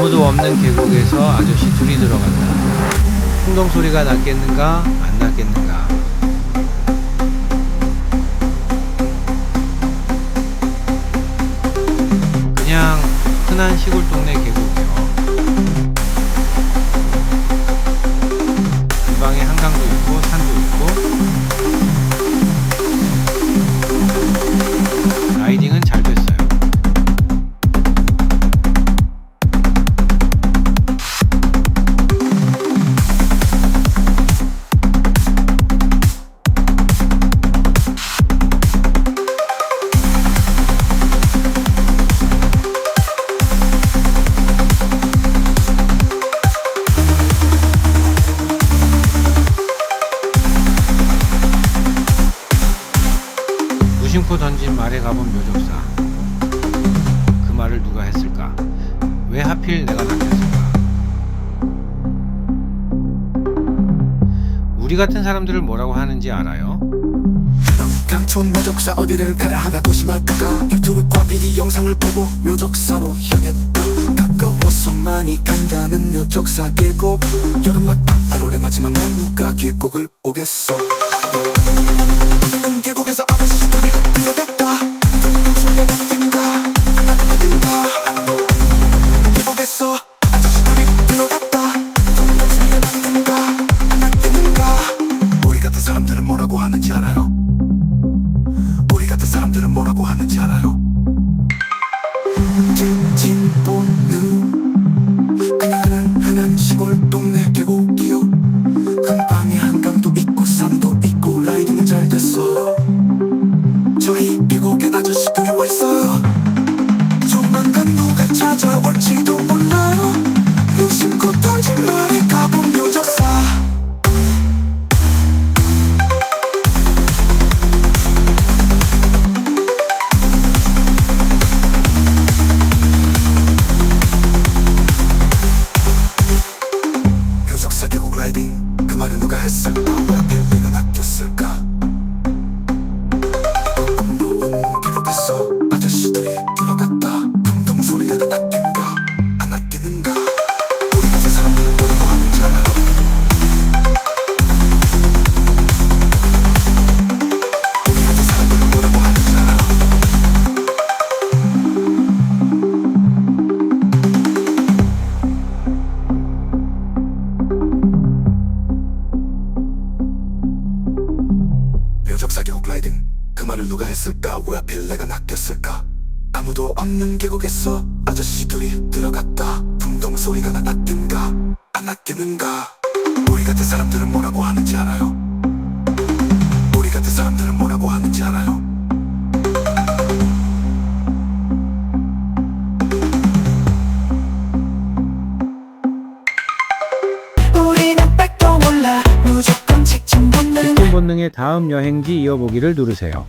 아무도 없는 계곡에서 아저씨 둘이 들어간다. 풍덩 소리가 났겠는가 안 났겠는가. 그냥 흔한 시골 동네 계곡이요. 근방에 한강도 있고 산도 있고 무심코 던진 말에 가본 묘적사. 그 말을 누가 했을까? 왜 하필 내가 남겼을까? 우리 같은 사람들을 뭐라고 하는지 알아요? 강촌 묘적사 어디를 가야 하나 도심할까가 유튜브과 비디 영상을 보고 묘적사로 향했다 가까워서 많이 간다는 묘적사 계곡 여름과 8월의 마지막 날 누가 계곡을 오겠어 뭐라고 하는지 알아요? 우리 같은 사람들은 뭐라고 하는지 알아요? 묘적사 계곡 라이딩. 그 말을 누가 했을까? 왜 하필 내가 낚였을까 아무도 없는 계곡에서 아저씨들이 들어갔다 풍덩 소리가 났든가 안 났겠는가 우리 같은 사람들은 뭐라고 하는지 알아요? 우리 같은 사람들은 뭐라고 하는지 알아요? 우리는 백도 몰라 무조건 직진 본능 직진 본능의 다음 여행지 이어보기를 누르세요.